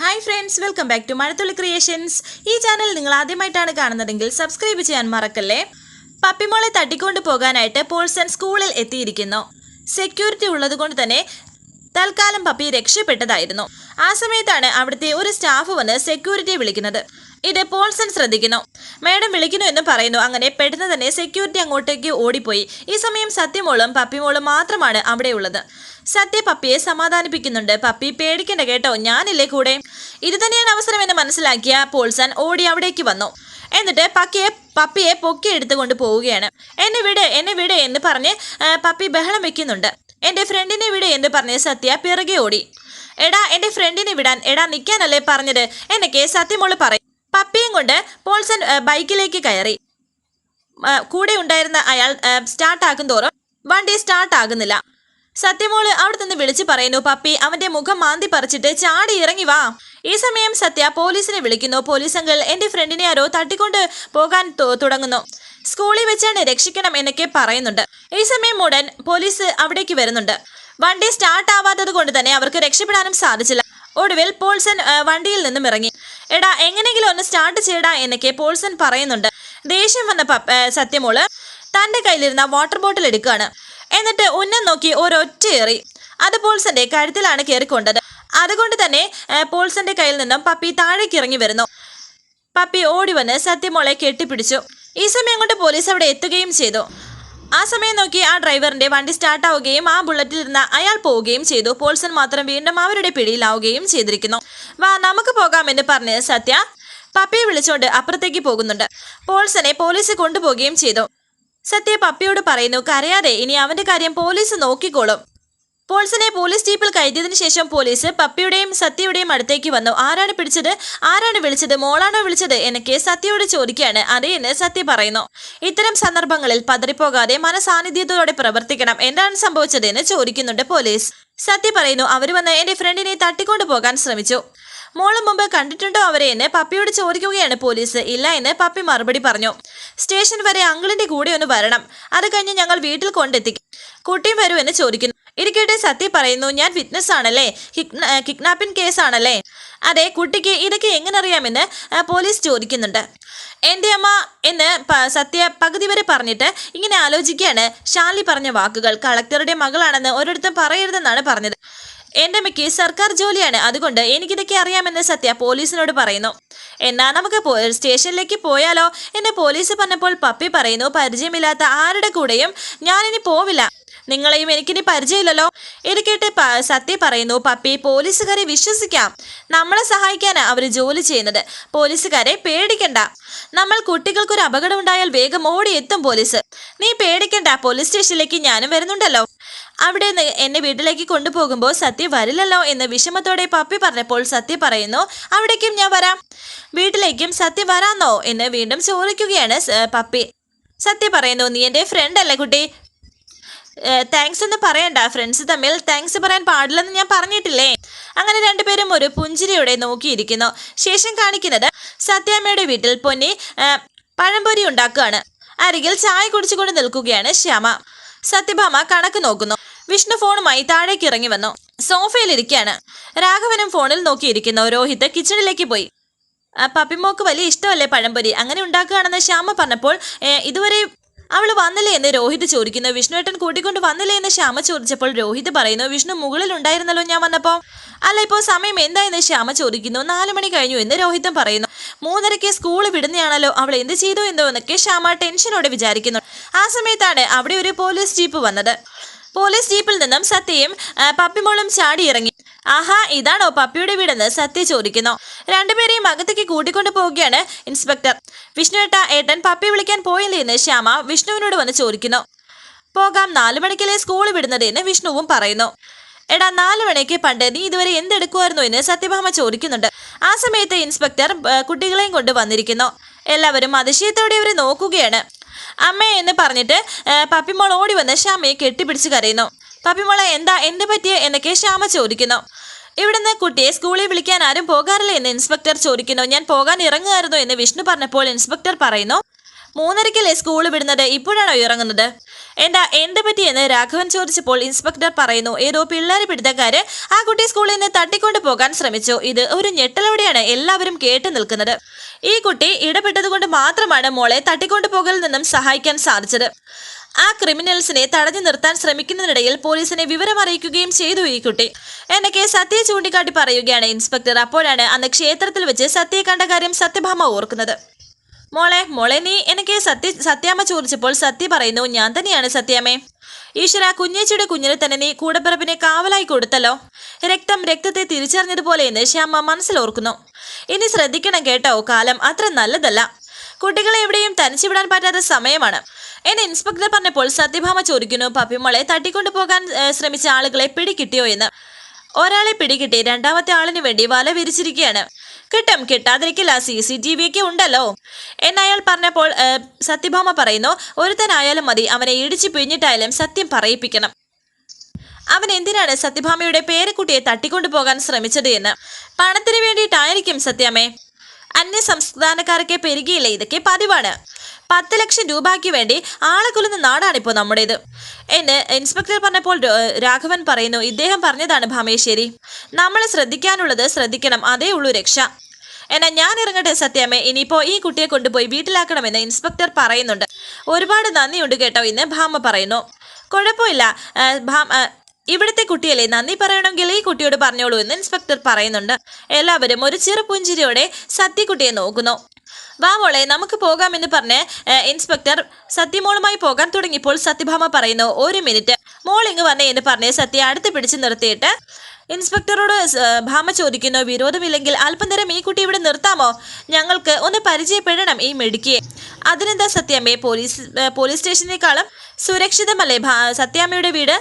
Hi friends welcome back to Mazhathulli creations ഈ channel നിങ്ങൾ ആദ്യമായിട്ടാണ് കാണുന്നതെങ്കിൽ സബ്സ്ക്രൈബ് ചെയ്യാൻ മറക്കല്ലേ? പപ്പിമോളെ തട്ടിക്കൊണ്ട് പോകാനായിട്ട് പോൾസൺ സ്കൂളിൽ എത്തിയിരിക്കുന്നു. സെക്യൂരിറ്റി ഉള്ളതുകൊണ്ട് തന്നെ തൽക്കാലം പപ്പി രക്ഷപ്പെട്ടതായിരുന്നു. ആ സമയത്താണ് അവിടുത്തെ ഒരു സ്റ്റാഫ് വന്ന് സെക്യൂരിറ്റിയെ വിളിക്കുന്നത്. ഇത് പോൾസൺ ശ്രദ്ധിക്കുന്നു. മേഡം വിളിക്കുന്നു എന്ന് പറയുന്നു. അങ്ങനെ പെട്ടെന്ന് തന്നെ സെക്യൂരിറ്റി അങ്ങോട്ടേക്ക് ഓടിപ്പോയി. ഈ സമയം സത്യമോളും പപ്പിമോളും മാത്രമാണ് അവിടെയുള്ളത്. സത്യ പപ്പിയെ സമാധാനിപ്പിക്കുന്നുണ്ട്. പപ്പി പേടിക്കണ്ട കേട്ടോ. ഞാനില്ലേ കൂടെ? ഇത് തന്നെയാണ് അവസരമെന്ന് മനസ്സിലാക്കിയ പോൾസൺ ഓടി അവിടേക്ക് വന്നു. എന്നിട്ട് പക്കിയെ പപ്പിയെ പൊക്കി എടുത്തുകൊണ്ട് പോവുകയാണ്. എന്നെ വിട് എന്നെ വിട് എന്ന് പറഞ്ഞ് പപ്പി ബഹളം വെക്കുന്നുണ്ട്. എന്റെ ഫ്രണ്ടിനെ വിട് എന്ന് പറഞ്ഞ് സത്യ പിറകെ ഓടി. എടാ എന്റെ ഫ്രണ്ടിനെ വിടാൻ എടാ നിൽക്കാനല്ലേ പറഞ്ഞത് എന്നൊക്കെ സത്യമോൾ പറയും. പപ്പിയും കൊണ്ട് പോൾസൺ ബൈക്കിലേക്ക് കയറി. കൂടെ ഉണ്ടായിരുന്ന അയാൾ സ്റ്റാർട്ട് ആക്കും തോറും വണ്ടി സ്റ്റാർട്ട് ആകുന്നില്ല സത്യമോൾ അവിടെ നിന്ന് വിളിച്ചു പറയുന്നു പപ്പി അവന്റെ മുഖം മാന്തി പറിച്ചിട്ട് ചാടി ഇറങ്ങി വാ. ഈ സമയം സത്യ പോലീസിനെ വിളിക്കുന്നു. പോലീസ് അങ്കിൾ എന്റെ ഫ്രണ്ടിനെ ആരോ തട്ടിക്കൊണ്ട് പോകാൻ തുടങ്ങുന്നു. സ്കൂളിൽ വെച്ചാണ് രക്ഷിക്കണം എന്നൊക്കെ പറയുന്നുണ്ട്. ഈ സമയം ഉടൻ പോലീസ് അവിടേക്ക് വരുന്നുണ്ട്. വണ്ടി സ്റ്റാർട്ട് ആവാത്തത് കൊണ്ട് തന്നെ അവർക്ക് രക്ഷപ്പെടാനും സാധിച്ചില്ല. ഒടുവിൽ പോൾസൺ വണ്ടിയിൽ നിന്നും ഇറങ്ങി. എടാ എങ്ങനെങ്കിലും ഒന്ന് സ്റ്റാർട്ട് ചെയ്യടാ എന്നൊക്കെ പോൾസൺ പറയുന്നുണ്ട്. ദേഷ്യം വന്ന സത്യമോൾ തന്റെ കയ്യിലിരുന്ന വാട്ടർ ബോട്ടിൽ എടുക്കുകയാണ്. എന്നിട്ട് ഉന്നം നോക്കി ഒരൊറ്റ ഏറി. അത് പോൾസന്റെ കഴുത്തിലാണ് കയറിക്കൊണ്ടത്. അതുകൊണ്ട് തന്നെ പോൾസന്റെ കയ്യിൽ നിന്നും പപ്പി താഴേക്ക് ഇറങ്ങി വരുന്നു. പപ്പി ഓടി വന്ന് സത്യമോളെ കെട്ടിപ്പിടിച്ചു. ഈ സമയം കൊണ്ട് പോലീസ് അവിടെ എത്തുകയും ചെയ്തു. ആ സമയം നോക്കി ആ ഡ്രൈവറിന്റെ വണ്ടി സ്റ്റാർട്ടാവുകയും ആ ബുള്ളറ്റിൽ ഇരുന്ന അയാൾ പോവുകയും ചെയ്തു. പോൾസൺ മാത്രം വീണ്ടും അവരുടെ പിടിയിലാവുകയും ചെയ്തിരിക്കുന്നു. വാ നമുക്ക് പോകാമെന്ന് പറഞ്ഞ് സത്യ പപ്പിയെ വിളിച്ചുകൊണ്ട് അപ്പുറത്തേക്ക് പോകുന്നുണ്ട്. പോൾസനെ പോലീസ് കൊണ്ടുപോവുകയും ചെയ്തു. സത്യ പപ്പിയോട് പറയുന്നു കരയാതെ ഇനി അവന്റെ കാര്യം പോലീസ് നോക്കിക്കോളും. പോൾസനെ പോലീസ് ജീപ്പിൽ കയറ്റിയതിനു ശേഷം പോലീസ് പപ്പിയുടെയും സത്യയുടെയും അടുത്തേക്ക് വന്നു. ആരാണ് പിടിച്ചത്? ആരാണ് വിളിച്ചത്? മോളാണോ വിളിച്ചത്? എന്നൊക്കെ സത്യയോട് ചോദിക്കുകയാണ്. അതെയെന്ന് സത്യ പറയുന്നു. ഇത്തരം സന്ദർഭങ്ങളിൽ പതറിപ്പോകാതെ മനസാന്നിധ്യത്തോടെ പ്രവർത്തിക്കണം. എന്താണ് സംഭവിച്ചത് എന്ന് ചോദിക്കുന്നുണ്ട് പോലീസ്. സത്യ പറയുന്നു അവർ വന്ന് എന്റെ ഫ്രണ്ടിനെ തട്ടിക്കൊണ്ടു പോകാൻ ശ്രമിച്ചു. മോൾ മുമ്പ് കണ്ടിട്ടുണ്ടോ അവരെ എന്ന് പപ്പിയോട് ചോദിക്കുകയാണ് പോലീസ്. ഇല്ല എന്ന് പപ്പി മറുപടി പറഞ്ഞു. സ്റ്റേഷൻ വരെ അങ്കിളിന്റെ കൂടെ ഒന്ന് വരണം. അത് കഴിഞ്ഞ് ഞങ്ങൾ വീട്ടിൽ കൊണ്ടെത്തിക്കും. കുട്ടിയും വരൂ എന്ന് ചോദിക്കുന്നു. ഇരിക്കട്ടെ സത്യ പറയുന്നു. ഞാൻ വിറ്റ്നസ് ആണല്ലേ? കിഡ്നാപ്പിംഗ് കേസ് ആണല്ലേ? അതെ കുട്ടിക്ക് ഇതൊക്കെ എങ്ങനെ അറിയാമെന്ന് പോലീസ് ചോദിക്കുന്നുണ്ട്. എന്റെ അമ്മ എന്ന് സത്യ പകുതി വരെ പറഞ്ഞിട്ട് ഇങ്ങനെ ആലോചിക്കുകയാണ്. ഷാലി പറഞ്ഞ വാക്കുകൾ കളക്ടറുടെ മകളാണെന്ന് ഒരിടത്തും പറയരുതെന്നാണ് പറഞ്ഞത്. എന്റെ അമ്മയ്ക്ക് സർക്കാർ ജോലിയാണ്. അതുകൊണ്ട് എനിക്കിതൊക്കെ അറിയാമെന്ന് സത്യ പോലീസിനോട് പറയുന്നു. എന്നാ നമുക്ക് സ്റ്റേഷനിലേക്ക് പോയാലോ എന്ന് പോലീസ് പറഞ്ഞപ്പോൾ പപ്പി പറയുന്നു പരിചയമില്ലാത്ത ആരുടെ കൂടെയും ഞാനിനി പോവില്ല. നിങ്ങളെയും എനിക്കിനി പരിചയമില്ലല്ലോ ഇത് കേട്ട് സത്യ പറയുന്നു പപ്പി പോലീസുകാരെ വിശ്വസിക്കാം. നമ്മളെ സഹായിക്കാനാ അവർ ജോലി ചെയ്യുന്നത്. പോലീസുകാരെ പേടിക്കണ്ട. നമ്മൾ കുട്ടികൾക്കൊരു അപകടം ഉണ്ടായാൽ വേഗം ഓടിയെത്തും പോലീസ്. നീ പേടിക്കണ്ട പോലീസ് സ്റ്റേഷനിലേക്ക് ഞാനും വരുന്നുണ്ടല്ലോ. അവിടെ നിന്ന് എന്നെ വീട്ടിലേക്ക് കൊണ്ടുപോകുമ്പോൾ സത്യ വരില്ലല്ലോ എന്ന് വിഷമത്തോടെ പപ്പി പറഞ്ഞപ്പോൾ സത്യ പറയുന്നു അവിടേക്കും ഞാൻ വരാം. വീട്ടിലേക്കും സത്യ വരാന്നോ? എന്ന് വീണ്ടും ചോദിക്കുകയാണ് പപ്പി. സത്യ പറയുന്നു നീ എന്റെ ഫ്രണ്ട് അല്ലേ കുട്ടി? താങ്ക്സ് എന്ന് പറയണ്ട. ഫ്രണ്ട്സ് തമ്മിൽ താങ്ക്സ് പറയാൻ പാടില്ലെന്ന് ഞാൻ പറഞ്ഞിട്ടില്ലേ? അങ്ങനെ രണ്ടുപേരും ഒരു പുഞ്ചിരിയോടെ നോക്കിയിരിക്കുന്നു. ശേഷം കാണിക്കുന്നത് സത്യാമ്മയുടെ വീട്ടിൽ പൊന്നി പഴംപൊരി ഉണ്ടാക്കുകയാണ്. അരികിൽ ചായ കുടിച്ചുകൊണ്ട് നിൽക്കുകയാണ് ശ്യാമ. സത്യഭാമ കണക്ക് നോക്കുന്നു. വിഷ്ണു ഫോണുമായി താഴേക്ക് ഇറങ്ങി വന്നു. സോഫയിലിരിക്കുകയാണ് രാഘവനും ഫോണിൽ നോക്കിയിരിക്കുന്നു. രോഹിത് കിച്ചണിലേക്ക് പോയി. പപ്പിമോക്ക് വലിയ ഇഷ്ടമല്ലേ പഴംപൊരി? അങ്ങനെ ഉണ്ടാക്കുകയാണെന്ന് ശ്യാമ പറഞ്ഞപ്പോൾ ഇതുവരെ അവൾ വന്നില്ലേ എന്ന് രോഹിത് ചോദിക്കുന്നു. വിഷ്ണുവേട്ടൻ കൂട്ടിക്കൊണ്ട് വന്നില്ലേ എന്ന് ശ്യാമ ചോദിച്ചപ്പോൾ രോഹിത് പറയുന്നു വിഷ്ണു മുകളിൽ ഉണ്ടായിരുന്നല്ലോ ഞാൻ വന്നപ്പോ. അല്ല ഇപ്പോൾ സമയം എന്തായെന്ന് ശ്യാമ ചോദിക്കുന്നു. നാലു മണി കഴിഞ്ഞു എന്ന് രോഹിതും പറയുന്നു. മൂന്നരയ്ക്ക് സ്കൂൾ വിടുന്നതാണല്ലോ അവൾ എന്ത് ചെയ്തു എന്തോ എന്നൊക്കെ ശ്യാമ ടെൻഷനോടെ വിചാരിക്കുന്നു. ആ സമയത്താണ് അവിടെ ഒരു പോലീസ് ജീപ്പ് വന്നത്. പോലീസ് ജീപ്പിൽ നിന്നും സത്യയും പപ്പിമോളും ചാടി ഇറങ്ങി ആഹാ ഇതാണോ പപ്പിയുടെ വീടെന്ന് സത്യ ചോദിക്കുന്നു. രണ്ടുപേരെയും അകത്തേക്ക് കൂട്ടിക്കൊണ്ടു പോവുകയാണ് ഇൻസ്പെക്ടർ. വിഷ്ണുവേട്ട ഏട്ടൻ പപ്പി വിളിക്കാൻ പോയില്ലേ എന്ന് ശ്യാമ വിഷ്ണുവിനോട് വന്ന് ചോദിക്കുന്നു. പോകാം നാലു മണിക്കല്ലേ സ്കൂൾ വിടുന്നതെന്ന് വിഷ്ണുവും പറയുന്നു. എടാ നാലു മണിക്ക് പണ്ട് നീ ഇതുവരെ എന്തെടുക്കുമായിരുന്നു എന്ന് സത്യഭാമ ചോദിക്കുന്നുണ്ട്. ആ സമയത്ത് ഇൻസ്പെക്ടർ കുട്ടികളെയും കൊണ്ട് വന്നിരിക്കുന്നു. എല്ലാവരും അതിശയത്തോടെ അവരെ നോക്കുകയാണ്. അമ്മേ എന്ന് പറഞ്ഞിട്ട് പപ്പിമോൾ ഓടി വന്ന് ശ്യാമയെ കെട്ടിപ്പിടിച്ച് കരയുന്നു. പപ്പിമോളെ എന്താ എന്ത് പറ്റിയ? എന്നൊക്കെ ശ്യാമ ചോദിക്കുന്നു. ഇവിടുന്ന് കുട്ടിയെ സ്കൂളിൽ വിളിക്കാൻ ആരും പോകാറില്ല എന്ന് ഇൻസ്പെക്ടർ ചോദിക്കുന്നു. ഞാൻ പോകാൻ ഇറങ്ങുമായിരുന്നു എന്ന് വിഷ്ണു പറഞ്ഞപ്പോൾ ഇൻസ്പെക്ടർ പറയുന്നു മൂന്നരയ്ക്കല്ലേ സ്കൂൾ വിടുന്നത്? ഇപ്പോഴാണോ ഇറങ്ങുന്നത്? എന്താ എന്ത് പറ്റിയെന്ന് രാഘവൻ ചോദിച്ചപ്പോൾ ഇൻസ്പെക്ടർ പറയുന്നു ഏതോ പിള്ളേർ പിടുത്തക്കാര് ആ കുട്ടി സ്കൂളിൽ നിന്ന് തട്ടിക്കൊണ്ടു പോകാൻ ശ്രമിച്ചു. ഇത് ഒരു ഞെട്ടലോടെയാണ് എല്ലാവരും കേട്ടു നിൽക്കുന്നത്. ഈ കുട്ടി ഇടപെട്ടതുകൊണ്ട് മാത്രമാണ് മോളെ തട്ടിക്കൊണ്ടു പോകലിൽ നിന്നും സഹായിക്കാൻ സാധിച്ചത്. ആ ക്രിമിനൽസിനെ തടഞ്ഞു നിർത്താൻ ശ്രമിക്കുന്നതിനിടയിൽ പോലീസിനെ വിവരം അറിയിക്കുകയും ചെയ്തു ഈ കുട്ടി. എന്നൊക്കെ സത്യയെ ചൂണ്ടിക്കാട്ടി പറയുകയാണ് ഇൻസ്പെക്ടർ. അപ്പോഴാണ് അന്ന് ക്ഷേത്രത്തിൽ വെച്ച് സത്യയെ കണ്ട കാര്യം സത്യഭാമ ഓർക്കുന്നത്. മോളെ മോളെ നീ എനിക്ക് സത്യ സത്യാമ്മ ചോദിച്ചപ്പോൾ സത്യ പറയുന്നു ഞാൻ തന്നെയാണ് സത്യാമ്മേ. ഈശ്വര കുഞ്ഞേച്ചിയുടെ കുഞ്ഞിനെ തന്നെ നീ കൂടപ്പിറപ്പിനെ കാവലായി കൊടുത്തല്ലോ. രക്തം രക്തത്തെ തിരിച്ചറിഞ്ഞതുപോലെ എന്ന് ശ്യാമ മനസ്സിലോർക്കുന്നു ഇനി ശ്രദ്ധിക്കണം കേട്ടോ കാലം അത്ര നല്ലതല്ല. കുട്ടികളെ എവിടെയും തനിച്ചു വിടാൻ പറ്റാത്ത സമയമാണ്. എന്ന് ഇൻസ്പെക്ടർ പറഞ്ഞപ്പോൾ സത്യഭാമ ചോദിക്കുന്നു പപ്പിമോളെ തട്ടിക്കൊണ്ടു പോകാൻ ശ്രമിച്ച ആളുകളെ പിടികിട്ടിയോ എന്ന്? ഒരാളെ പിടികിട്ടി രണ്ടാമത്തെ ആളിനു വേണ്ടി വല വിരിച്ചിരിക്കുകയാണ്. കിട്ടും കിട്ടാതിരിക്കില്ല സി സി ടി വി ഒക്കെ ഉണ്ടല്ലോ എന്നയാൾ പറഞ്ഞപ്പോൾ സത്യഭാമ പറയുന്നു ഒരുത്തനായാലും മതി അവനെ ഇടിച്ചു പിഴിഞ്ഞിട്ടായാലും സത്യം പറയിപ്പിക്കണം. അവൻ എന്തിനാണ് സത്യഭാമയുടെ പേരക്കുട്ടിയെ തട്ടിക്കൊണ്ടു പോകാൻ ശ്രമിച്ചത് എന്ന്? പണത്തിന് വേണ്ടിയിട്ടായിരിക്കും സത്യാമ്മേ. അന്യ സംസ്ഥാനക്കാരൊക്കെ പെരുകിയില്ല? ഇതൊക്കെ പതിവാണ്. പത്ത് ലക്ഷം രൂപയ്ക്ക് വേണ്ടി ആളെ കൊല്ലുന്ന നാടാണിപ്പോൾ നമ്മുടേത്. എന്ന് ഇൻസ്പെക്ടർ പറഞ്ഞപ്പോൾ രാഘവൻ പറയുന്നു ഇദ്ദേഹം പറഞ്ഞതാണ് ഭാമേശ്വരി. നമ്മൾ ശ്രദ്ധിക്കാനുള്ളത് ശ്രദ്ധിക്കണം അതേ ഉള്ളൂ രക്ഷ. എന്നാ ഞാൻ ഇറങ്ങട്ടെ സത്യാമ്മേ ഇനിയിപ്പോൾ ഈ കുട്ടിയെ കൊണ്ടുപോയി വീട്ടിലാക്കണമെന്ന് ഇൻസ്പെക്ടർ പറയുന്നുണ്ട്. ഒരുപാട് നന്ദിയുണ്ട് കേട്ടോ ഇന്ന് ഭാമ പറയുന്നു. കുഴപ്പമില്ല ഭാമ ഇവിടുത്തെ കുട്ടിയല്ലേ? നന്ദി പറയണമെങ്കിൽ ഈ കുട്ടിയോട് പറഞ്ഞോളൂ എന്ന് ഇൻസ്പെക്ടർ പറയുന്നുണ്ട്. എല്ലാവരും ഒരു ചെറു പുഞ്ചിരിയോടെ സത്യക്കുട്ടിയെ നോക്കുന്നു. വാ മോളെ നമുക്ക് പോകാമെന്ന് പറഞ്ഞ് ഇൻസ്പെക്ടർ സത്യമോളുമായി പോകാൻ തുടങ്ങിയപ്പോൾ സത്യഭാമ പറയുന്നു ഒരു മിനിറ്റ്. മോൾ ഇങ്ങ് വന്നേ എന്ന് പറഞ്ഞ് സത്യ അടുത്ത് പിടിച്ച് നിർത്തിയിട്ട് ഇൻസ്പെക്ടറോട് ഭാമ ചോദിക്കുന്നു വിരോധമില്ലെങ്കിൽ അല്പം നേരം ഈ കുട്ടി ഇവിടെ നിർത്താമോ? ഞങ്ങൾക്ക് ഒന്ന് പരിചയപ്പെടണം ഈ മെടുക്കിയെ. അതിനെന്താ സത്യാമ്മയെ പോലീസ് പോലീസ് സ്റ്റേഷനേക്കാളും സുരക്ഷിതമല്ലേ സത്യാമ്മയുടെ വീട്?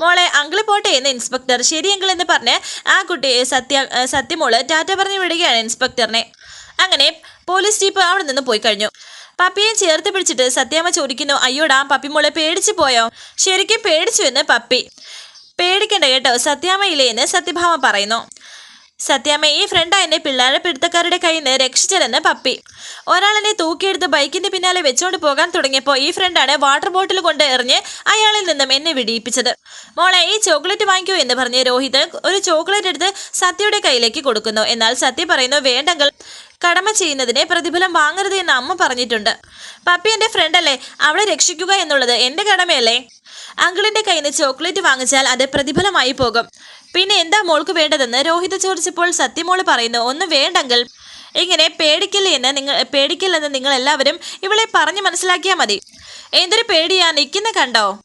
മോളെ അങ്കിൾ പോട്ടെ എന്ന് ഇൻസ്പെക്ടർ ശരി അങ്കിൾ എന്ന് പറഞ്ഞ് ആ കുട്ടി സത്യ സത്യമോൾ ടാറ്റ പറഞ്ഞു വിടുകയാണ് ഇൻസ്പെക്ടറിനെ. അങ്ങനെ പോലീസ് ജീപ്പ് അവിടെ നിന്ന് പോയി കഴിഞ്ഞു. പപ്പിയെ ചേർത്ത് പിടിച്ചിട്ട് സത്യാമ്മ ചോദിക്കുന്നു അയ്യോടാ പപ്പി മോളെ പേടിച്ചു പോയോ? ശരിക്കും പേടിച്ചു എന്ന് പപ്പി. പേടിക്കണ്ട കേട്ടോ സത്യാമ്മയില്ലേ എന്ന് സത്യഭാമ പറയുന്നു. സത്യാമ്മ ഈ ഫ്രണ്ടാ എന്നെ പിടുത്തക്കാരുടെ കയ്യിൽ നിന്ന് രക്ഷിച്ചതെന്ന് പപ്പി. ഒരാളെന്നെ തൂക്കിയെടുത്ത് ബൈക്കിന്റെ പിന്നാലെ വെച്ചോണ്ട് പോകാൻ തുടങ്ങിയപ്പോൾ ഈ ഫ്രണ്ടാണ് വാട്ടർ ബോട്ടിൽ കൊണ്ട് എറിഞ്ഞ് അയാളിൽ നിന്നും എന്നെ വിടിയിപ്പിച്ചത്. മോളെ ഈ ചോക്ലേറ്റ് വാങ്ങിക്കൂ എന്ന് പറഞ്ഞ് രോഹിത് ഒരു ചോക്ലേറ്റ് എടുത്ത് സത്യയുടെ കയ്യിലേക്ക് കൊടുക്കുന്നു. എന്നാൽ സത്യ പറയുന്നു വേണ്ടെങ്കിൽ കടമ ചെയ്യുന്നതിനെ പ്രതിഫലം വാങ്ങരുത് എന്ന് അമ്മ പറഞ്ഞിട്ടുണ്ട്. പപ്പി എന്റെ ഫ്രണ്ടല്ലേ അവളെ രക്ഷിക്കുക എന്നുള്ളത് എന്റെ കടമയല്ലേ? അങ്കിളിന്റെ കയ്യിൽ നിന്ന് ചോക്ലേറ്റ് വാങ്ങിച്ചാൽ അത് പ്രതിഫലമായി പോകും. പിന്നെ എന്താ മോൾക്ക് വേണ്ടതെന്ന് രോഹിത് ചോദിച്ചപ്പോൾ സത്യമോൾ പറയുന്നു ഒന്നും വേണ്ടെങ്കിൽ ഇങ്ങനെ പേടിക്കില്ല എന്ന് നിങ്ങൾ പേടിക്കില്ലെന്ന് നിങ്ങൾ എല്ലാവരും ഇവളെ പറഞ്ഞു മനസ്സിലാക്കിയാൽ മതി. എന്തൊരു പേടിയാ നിൽക്കുന്ന കണ്ടോ?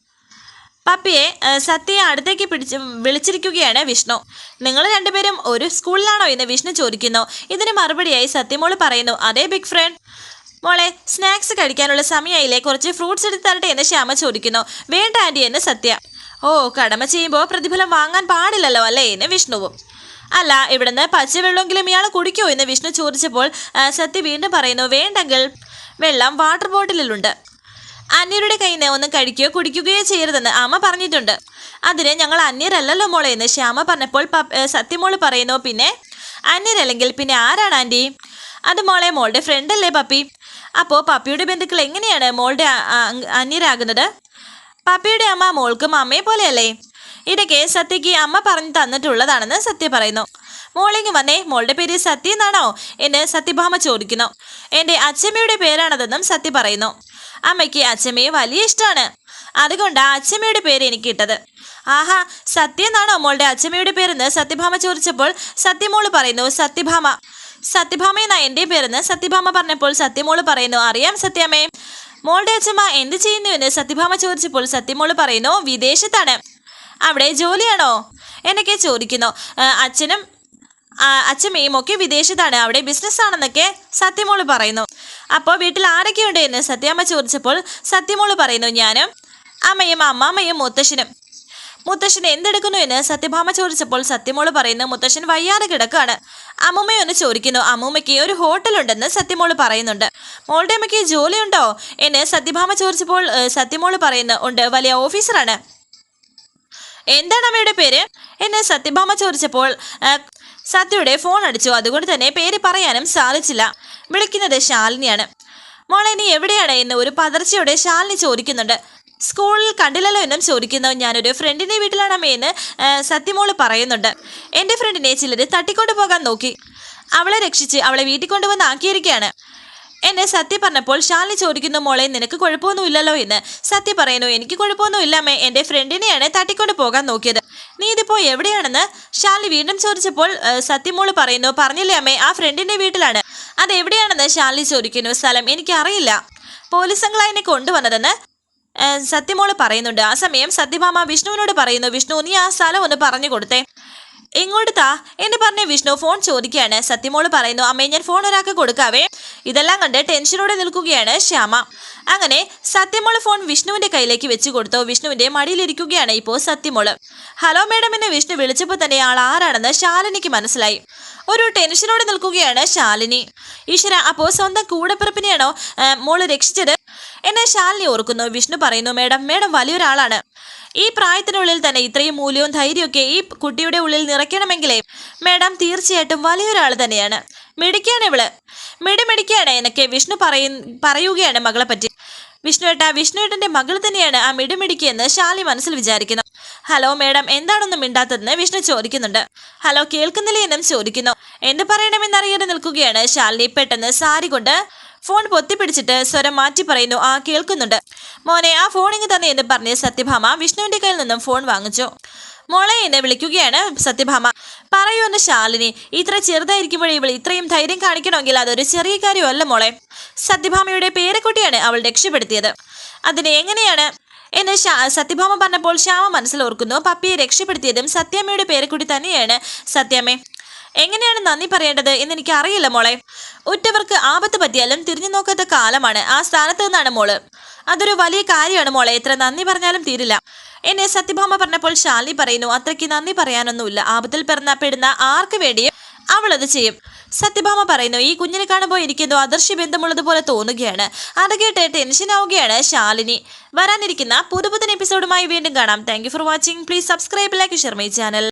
പപ്പിയെ സത്യയെ അടുത്തേക്ക് പിടിച്ച് വിളിച്ചിരിക്കുകയാണ് വിഷ്ണു. നിങ്ങൾ രണ്ടുപേരും ഒരു സ്കൂളിലാണോ? എന്ന് വിഷ്ണു ചോദിക്കുന്നു. ഇതിന് മറുപടിയായി സത്യമോൾ പറയുന്നു അതേ ബിഗ് ഫ്രണ്ട്. മോളെ സ്നാക്സ് കഴിക്കാനുള്ള സമയമായില്ലേ കുറച്ച് ഫ്രൂട്ട്സ് എടുത്ത് തരട്ടെ എന്ന് ശ്യാമ ചോദിക്കുന്നു. വേണ്ട ആന്റി എന്ന് സത്യ. ഓ കടമ ചെയ്യുമ്പോൾ പ്രതിഫലം വാങ്ങാൻ പാടില്ലല്ലോ അല്ലേ? എന്ന് വിഷ്ണുവും. അല്ല ഇവിടുന്ന് പച്ചവെള്ളമെങ്കിലും ഇയാൾ കുടിക്കോ എന്ന് വിഷ്ണു ചോദിച്ചപ്പോൾ സത്യ വീണ്ടും പറയുന്നു വേണ്ടെങ്കിൽ വെള്ളം വാട്ടർ ബോട്ടിലിലുണ്ട്. അന്യരുടെ കയ്യിൽ നിന്ന് ഒന്നും കഴിക്കുകയോ കുടിക്കുകയോ ചെയ്യരുതെന്ന് അമ്മ പറഞ്ഞിട്ടുണ്ട്. അതിന് ഞങ്ങൾ അന്യരല്ലല്ലോ മോളെ എന്ന് ശ്യാമ പറഞ്ഞപ്പോൾ സത്യമോൾ പറയുന്നു പിന്നെ? അന്യരല്ലെങ്കിൽ പിന്നെ ആരാണ് ആന്റി അത് മോളെ മോളുടെ ഫ്രണ്ട് അല്ലേ പപ്പി. അപ്പോൾ പപ്പിയുടെ ബന്ധുക്കൾ എങ്ങനെയാണ് മോളുടെ അന്യരാകുന്നത്? പപ്പിയുടെ അമ്മ മോൾക്കും അമ്മയെ പോലെയല്ലേ? ഇതൊക്കെ സത്യയ്ക്ക് അമ്മ പറഞ്ഞു തന്നിട്ടുള്ളതാണെന്ന് സത്യ പറയുന്നു. മോളിങ് വന്നേ മോളുടെ പേര് സത്യ എന്നാണോ? എന്ന് സത്യഭാമ ചോദിക്കുന്നു. എന്റെ അച്ഛമ്മയുടെ പേരാണതെന്നും സത്യ പറയുന്നു. അമ്മയ്ക്ക് അച്ഛമ്മയെ വലിയ ഇഷ്ടമാണ്. അതുകൊണ്ടാ അച്ഛമ്മയുടെ പേര് എനിക്ക് ഇട്ടത്. ആഹാ സത്യ എന്നാണോ മോളുടെ അച്ഛമ്മയുടെ പേരെന്ന് സത്യഭാമ ചോദിച്ചപ്പോൾ സത്യമോൾ പറയുന്നു സത്യഭാമ. സത്യഭാമ എന്നാ എന്റെ പേരെന്ന് സത്യഭാമ പറഞ്ഞപ്പോൾ സത്യമോൾ പറയുന്നു അറിയാം സത്യമേ മോളുടെ അച്ഛമ്മ എന്ത് ചെയ്യുന്നു എന്ന് സത്യഭാമ ചോദിച്ചപ്പോൾ സത്യമോൾ പറയുന്നു വിദേശത്താണ്. അവിടെ ജോലിയാണോ? എന്നൊക്കെ ചോദിക്കുന്നു. അച്ഛനും അച്ഛമ്മയും ഒക്കെ വിദേശത്താണ്. അവിടെ ബിസിനസ് ആണെന്നൊക്കെ സത്യമോൾ പറയുന്നു. അപ്പോൾ വീട്ടിൽ ആരൊക്കെയുണ്ട്? എന്ന് സത്യാമ്മ ചോദിച്ചപ്പോൾ സത്യമോൾ പറയുന്നു ഞാനും അമ്മയും അമ്മാമ്മയും മുത്തശ്ശനും. മുത്തശ്ശൻ എന്തെടുക്കുന്നു എന്ന് സത്യഭാമ ചോദിച്ചപ്പോൾ സത്യമോൾ പറയുന്നു മുത്തശ്ശൻ വയ്യാതെ കിടക്കാണ്. അമ്മൂമ്മയൊന്ന് ചോദിക്കുന്നു അമ്മൂമ്മയ്ക്ക് ഒരു ഹോട്ടലുണ്ടെന്ന് സത്യമോൾ പറയുന്നുണ്ട്. മോളുടെ അമ്മയ്ക്ക് ജോലിയുണ്ടോ? എന്ന് സത്യഭാമ ചോദിച്ചപ്പോൾ സത്യമോൾ പറയുന്നു ഉണ്ട് വലിയ ഓഫീസറാണ്. എന്താണ് അമ്മയുടെ പേര്? എന്ന് സത്യഭാമ ചോദിച്ചപ്പോൾ സത്യയുടെ ഫോൺ അടിച്ചു അതുകൊണ്ട് തന്നെ പേര് പറയാനും സാധിച്ചില്ല. വിളിക്കുന്നത് ശാലിനിയാണ്. മോളെ നീ എവിടെയാണ്? എന്ന് ഒരു പതർച്ചയോടെ ശാലിനി ചോദിക്കുന്നുണ്ട്. സ്കൂളിൽ കണ്ടില്ലല്ലോ എന്നും ചോദിക്കുന്നു ഞാനൊരു ഫ്രണ്ടിന്റെ വീട്ടിലാണ് അമ്മയെന്ന് സത്യമോൾ പറയുന്നുണ്ട്. എന്റെ ഫ്രണ്ടിനെ ചിലർ തട്ടിക്കൊണ്ടു പോകാൻ നോക്കി. അവളെ രക്ഷിച്ച് അവളെ വീട്ടിൽ കൊണ്ടുവന്ന് ആക്കിയിരിക്കുകയാണ് എന്നെ സത്യ പറഞ്ഞപ്പോൾ ശാലിനി ചോദിക്കുന്നു മോളെ നിനക്ക് കുഴപ്പമൊന്നുമില്ലല്ലോ എന്ന്. സത്യ പറയുന്നു എനിക്ക് കുഴപ്പമൊന്നുമില്ല അമ്മേ എന്റെ ഫ്രണ്ടിനെയാണ് തട്ടിക്കൊണ്ട് പോകാൻ നോക്കിയത്. നീ ഇതിപ്പോ എവിടെയാണെന്ന്? ശാലിനി വീണ്ടും ചോദിച്ചപ്പോൾ സത്യമോൾ പറയുന്നു പറഞ്ഞില്ലേ അമ്മേ ആ ഫ്രണ്ടിന്റെ വീട്ടിലാണ്. അത് എവിടെയാണെന്ന് ശാലിനി ചോദിക്കുന്നു സ്ഥലം എനിക്കറിയില്ല. പോലീസംഘളാ എന്നെ കൊണ്ടുവന്നതെന്ന്. സത്യമോൾ പറയുന്നുണ്ട്. ആ സമയം സത്യഭാമ വിഷ്ണുവിനോട് പറയുന്നു വിഷ്ണു നീ ആ സ്ഥലം ഒന്ന് പറഞ്ഞു കൊടുത്തേ. ഇങ്ങോട്ട് താ എന്ന് പറഞ്ഞ വിഷ്ണു ഫോൺ ചോദിക്കുകയാണ്. സത്യമോൾ പറയുന്നു അമ്മേ ഞാൻ ഫോൺ ഒരാൾക്ക് കൊടുക്കാവേ. ഇതെല്ലാം കണ്ട് ടെൻഷനോടെ നിൽക്കുകയാണ് ശ്യാമ. അങ്ങനെ സത്യമോൾ ഫോൺ വിഷ്ണുവിന്റെ കയ്യിലേക്ക് വെച്ചു കൊടുത്തു. വിഷ്ണുവിന്റെ മടിയിലിരിക്കുകയാണ് ഇപ്പോൾ സത്യമോൾ. ഹലോ മേഡം എന്ന് വിഷ്ണു വിളിച്ചപ്പോൾ തന്നെ ആൾ ആരാണെന്ന് ശാലിനിക്ക് മനസ്സിലായി. ഒരു ടെൻഷനോടെ നിൽക്കുകയാണ് ശാലിനി. ഈശ്വര അപ്പോൾ സ്വന്തം കൂടപ്പിറപ്പിനെയാണോ മോൾ രക്ഷിച്ചത്? എന്നെ ശാലിനി ഓർക്കുന്നു. വിഷ്ണു പറയുന്നു മേഡം മേഡം വലിയൊരാളാണ്. ഈ പ്രായത്തിനുള്ളിൽ തന്നെ ഇത്രയും മൂല്യവും ധൈര്യമൊക്കെ ഈ കുട്ടിയുടെ ഉള്ളിൽ നിറയ്ക്കണമെങ്കിലേ മേഡം തീർച്ചയായിട്ടും വലിയൊരാൾ തന്നെയാണ്. മിടിക്കാണ് ഇവൾ. മിടിമിടിക്കാണ് എന്നൊക്കെ വിഷ്ണു പറയ പറയുകയാണ് മകളെ പറ്റി. വിഷ്ണുവേട്ട വിഷ്ണുവേട്ടന്റെ മകൾ തന്നെയാണ് ആ മിടിമിടിക്കെന്ന് ശാലി മനസ്സിൽ വിചാരിക്കുന്നു. ഹലോ മേഡം എന്താണൊന്നും മിണ്ടാത്തതെന്ന് വിഷ്ണു ചോദിക്കുന്നുണ്ട്. ഹലോ കേൾക്കുന്നില്ലേ എന്നും ചോദിക്കുന്നു. എന്ത് പറയണമെന്നറിയാതെ നിൽക്കുകയാണ് ശാലിനി. പെട്ടെന്ന് സാരി കൊണ്ട് ഫോൺ പൊത്തിപ്പിടിച്ചിട്ട് സ്വരം മാറ്റി പറയുന്നു. ആ കേൾക്കുന്നുണ്ട്. മോനെ ആ ഫോണിങ് തന്നെ എന്ന് പറഞ്ഞ് സത്യഭാമ വിഷ്ണുവിന്റെ കയ്യിൽ നിന്നും ഫോൺ വാങ്ങിച്ചു. മോളെ എന്നെ വിളിക്കുകയാണ് സത്യഭാമ. പറയൂ എന്ന് ശാലിനി ഇത്ര ചെറുതായിരിക്കുമ്പോഴേ ഇവൾ ഇത്രയും ധൈര്യം കാണിക്കണമെങ്കിൽ അതൊരു ചെറിയ കാര്യമല്ല മോളെ. സത്യഭാമയുടെ പേരക്കുട്ടിയാണ് അവൾ രക്ഷപ്പെടുത്തിയത്. അതിനെ എങ്ങനെയാണ്? എന്ന് സത്യഭാമ പറഞ്ഞപ്പോൾ ശ്യാമ മനസ്സിൽ ഓർക്കുന്നു. പപ്പിയെ രക്ഷപ്പെടുത്തിയതും സത്യാമ്മയുടെ പേരക്കുട്ടി തന്നെയാണ് സത്യാമ്മേ. എങ്ങനെയാണ് നന്ദി പറയേണ്ടത് എന്ന് എനിക്ക് അറിയില്ല മോളെ. ഉറ്റവർക്ക് ആപത്ത് പറ്റിയാലും തിരിഞ്ഞു നോക്കാത്ത കാലമാണ് ആ സ്ഥാനത്ത് നിന്നാണ് മോൾ. അതൊരു വലിയ കാര്യമാണ് മോളെ. എത്ര നന്ദി പറഞ്ഞാലും തീരില്ല. എന്നെ സത്യഭാമ പറഞ്ഞപ്പോൾ ശാലി പറയുന്നു അത്രയ്ക്ക് നന്ദി പറയാനൊന്നുമില്ല. ആപത്തിൽ പിറന്ന പെടുന്ന ആർക്ക് വേണ്ടിയും അവൾ അത് ചെയ്യും. സത്യഭാമ പറയുന്നു ഈ കുഞ്ഞിനെ കാണുമ്പോൾ എനിക്കെന്തോ അദർശ്യ ബന്ധമുള്ളതുപോലെ തോന്നുകയാണ്. അത് കേട്ട് ടെൻഷൻ ആവുകയാണ് ശാലിനി. വരാനിരിക്കുന്ന പുതുപുത്തൻ എപ്പിസോഡുമായി വീണ്ടും കാണാം. Thank for watching please subscribe like share my channel